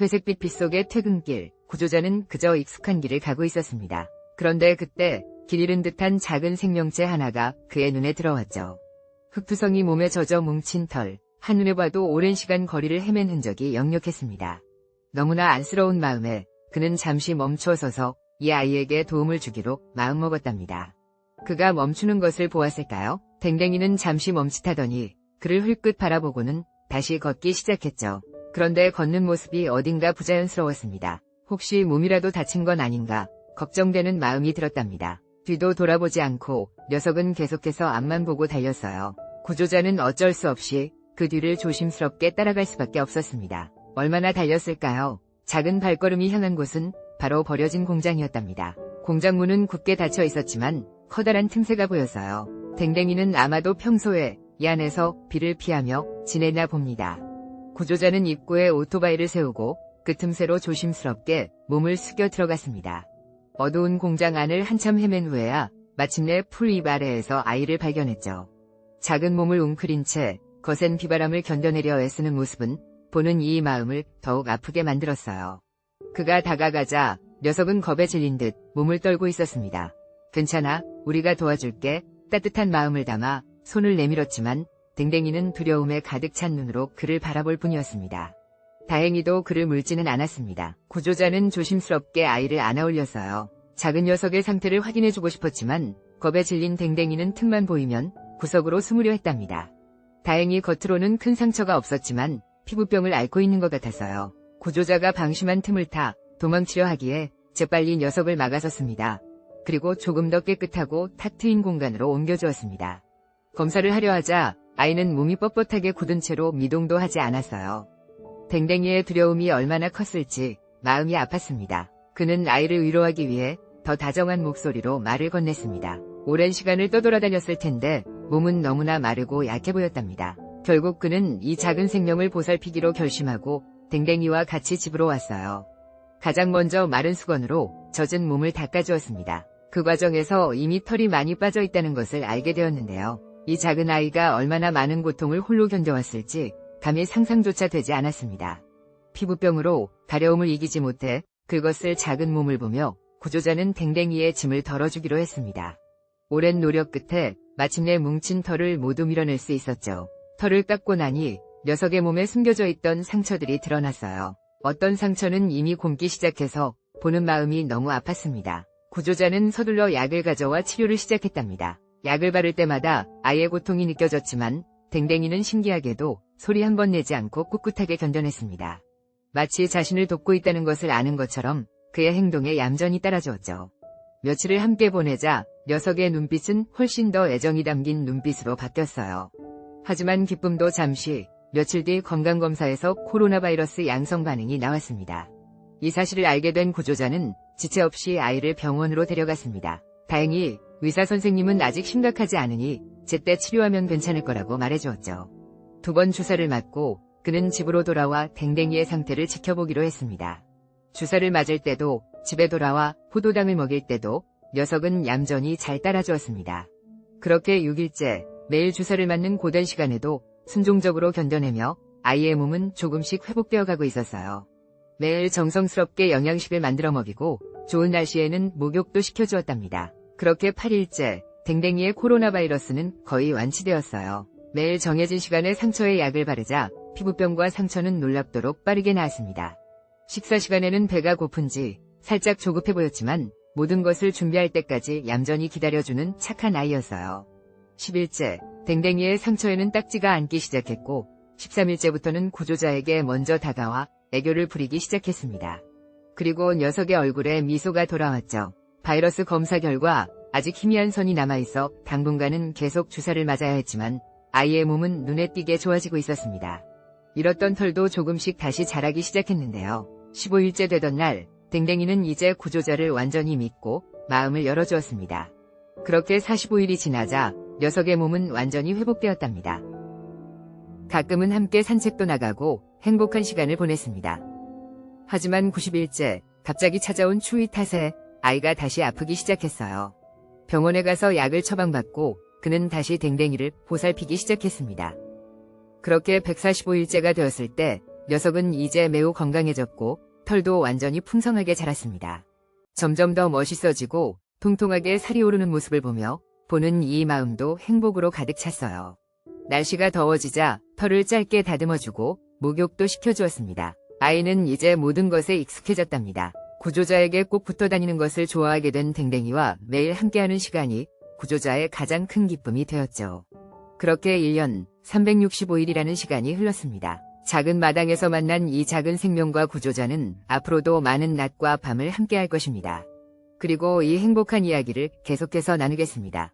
회색빛 빗속의 퇴근길, 구조자는 그저 익숙한 길을 가고 있었습니다. 그런데 그때 길 잃은 듯한 작은 생명체 하나가 그의 눈에 들어왔죠. 흙투성이 몸에 젖어 뭉친 털, 한눈에 봐도 오랜 시간 거리를 헤맨 흔적이 역력했습니다. 너무나 안쓰러운 마음에 그는 잠시 멈춰서서 이 아이에게 도움을 주기로 마음먹었답니다. 그가 멈추는 것을 보았을까요? 댕댕이는 잠시 멈칫하더니 그를 흘끗 바라보고는 다시 걷기 시작했죠. 그런데 걷는 모습이 어딘가 부자연스러웠습니다. 혹시 몸이라도 다친 건 아닌가 걱정되는 마음이 들었답니다. 뒤도 돌아보지 않고 녀석은 계속해서 앞만 보고 달렸어요. 구조자는 어쩔 수 없이 그 뒤를 조심스럽게 따라갈 수밖에 없었습니다. 얼마나 달렸을까요? 작은 발걸음이 향한 곳은 바로 버려진 공장이었답니다. 공장 문은 굳게 닫혀 있었지만 커다란 틈새가 보였어요. 댕댕이는 아마도 평소에 이 안에서 비를 피하며 지내나 봅니다. 구조자는 입구에 오토바이를 세우고 그 틈새로 조심스럽게 몸을 숙여 들어갔습니다. 어두운 공장 안을 한참 헤맨 후에야 마침내 풀 잎 아래에서 아이를 발견했죠. 작은 몸을 웅크린 채 거센 비바람을 견뎌내려 애쓰는 모습은 보는 이 마음을 더욱 아프게 만들었어요. 그가 다가가자 녀석은 겁에 질린 듯 몸을 떨고 있었습니다. 괜찮아, 우리가 도와줄게. 따뜻한 마음을 담아 손을 내밀었지만 댕댕이는 두려움에 가득 찬 눈으로 그를 바라볼 뿐이었습니다. 다행히도 그를 물지는 않았습니다. 구조자는 조심스럽게 아이를 안아 올렸어요. 작은 녀석의 상태를 확인해주고 싶었지만 겁에 질린 댕댕이는 틈만 보이면 구석으로 숨으려 했답니다. 다행히 겉으로는 큰 상처가 없었지만 피부병을 앓고 있는 것 같았어요. 구조자가 방심한 틈을 타 도망치려 하기에 재빨리 녀석을 막아섰습니다. 그리고 조금 더 깨끗하고 탁 트인 공간으로 옮겨주었습니다. 검사를 하려 하자 아이는 몸이 뻣뻣하게 굳은 채로 미동도 하지 않았어요. 댕댕이의 두려움이 얼마나 컸을지 마음이 아팠습니다. 그는 아이를 위로하기 위해 더 다정한 목소리로 말을 건넸습니다. 오랜 시간을 떠돌아다녔을 텐데 몸은 너무나 마르고 약해 보였답니다. 결국 그는 이 작은 생명을 보살피기로 결심하고 댕댕이와 같이 집으로 왔어요. 가장 먼저 마른 수건으로 젖은 몸을 닦아주었습니다. 그 과정에서 이미 털이 많이 빠져 있다는 것을 알게 되었는데요. 이 작은 아이가 얼마나 많은 고통을 홀로 견뎌왔을지 감히 상상조차 되지 않았습니다. 피부병으로 가려움을 이기지 못해 그것을 작은 몸을 보며 구조자는 댕댕이의 짐을 덜어주기로 했습니다. 오랜 노력 끝에 마침내 뭉친 털을 모두 밀어낼 수 있었죠. 털을 깎고 나니 녀석의 몸에 숨겨져 있던 상처들이 드러났어요. 어떤 상처는 이미 곰기 시작해서 보는 마음이 너무 아팠습니다. 구조자는 서둘러 약을 가져와 치료를 시작했답니다. 약을 바를 때마다 아이의 고통이 느껴졌지만 댕댕이는 신기하게도 소리 한 번 내지 않고 꿋꿋하게 견뎌냈습니다. 마치 자신을 돕고 있다는 것을 아는 것처럼 그의 행동에 얌전히 따라주었죠. 며칠을 함께 보내자 녀석의 눈빛은 훨씬 더 애정이 담긴 눈빛으로 바뀌었어요. 하지만 기쁨도 잠시 며칠 뒤 건강검사에서 코로나 바이러스 양성 반응이 나왔습니다. 이 사실을 알게 된 구조자는 지체 없이 아이를 병원으로 데려갔습니다. 다행히 의사 선생님은 아직 심각하지 않으니 제때 치료하면 괜찮을 거라고 말해주었죠. 두 번 주사를 맞고 그는 집으로 돌아와 댕댕이의 상태를 지켜보기로 했습니다. 주사를 맞을 때도 집에 돌아와 포도당을 먹일 때도 녀석은 얌전히 잘 따라주었습니다. 그렇게 6일째 매일 주사를 맞는 고된 시간에도 순종적으로 견뎌내며 아이의 몸은 조금씩 회복되어 가고 있었어요. 매일 정성스럽게 영양식을 만들어 먹이고 좋은 날씨에는 목욕도 시켜주었답니다. 그렇게 8일째 댕댕이의 코로나 바이러스는 거의 완치되었어요. 매일 정해진 시간에 상처에 약을 바르자 피부병과 상처는 놀랍도록 빠르게 나았습니다. 식사 시간에는 배가 고픈지 살짝 조급해 보였지만 모든 것을 준비할 때까지 얌전히 기다려주는 착한 아이였어요. 10일째, 댕댕이의 상처에는 딱지가 앉기 시작했고 13일째부터는 구조자에게 먼저 다가와 애교를 부리기 시작했습니다. 그리고 녀석의 얼굴에 미소가 돌아왔죠. 바이러스 검사 결과 아직 희미한 선이 남아있어 당분간은 계속 주사를 맞아야 했지만 아이의 몸은 눈에 띄게 좋아지고 있었습니다. 잃었던 털도 조금씩 다시 자라기 시작했는데요. 15일째 되던 날 댕댕이는 이제 구조자를 완전히 믿고 마음을 열어주었습니다. 그렇게 45일이 지나자 녀석의 몸은 완전히 회복되었답니다. 가끔은 함께 산책도 나가고 행복한 시간을 보냈습니다. 하지만 90일째 갑자기 찾아온 추위 탓에 아이가 다시 아프기 시작했어요. 병원에 가서 약을 처방받고 그는 다시 댕댕이를 보살피기 시작했습니다. 그렇게 145일째가 되었을 때 녀석은 이제 매우 건강해졌고 털도 완전히 풍성하게 자랐습니다. 점점 더 멋있어지고 통통하게 살이 오르는 모습을 보며 보는 이 마음도 행복으로 가득 찼어요. 날씨가 더워지자 털을 짧게 다듬어주고 목욕도 시켜주었습니다. 아이는 이제 모든 것에 익숙해졌답니다. 구조자에게 꼭 붙어 다니는 것을 좋아하게 된 댕댕이와 매일 함께하는 시간이 구조자의 가장 큰 기쁨이 되었죠. 그렇게 1년 365일이라는 시간이 흘렀습니다. 작은 마당에서 만난 이 작은 생명과 구조자는 앞으로도 많은 낮과 밤을 함께할 것입니다. 그리고 이 행복한 이야기를 계속해서 나누겠습니다.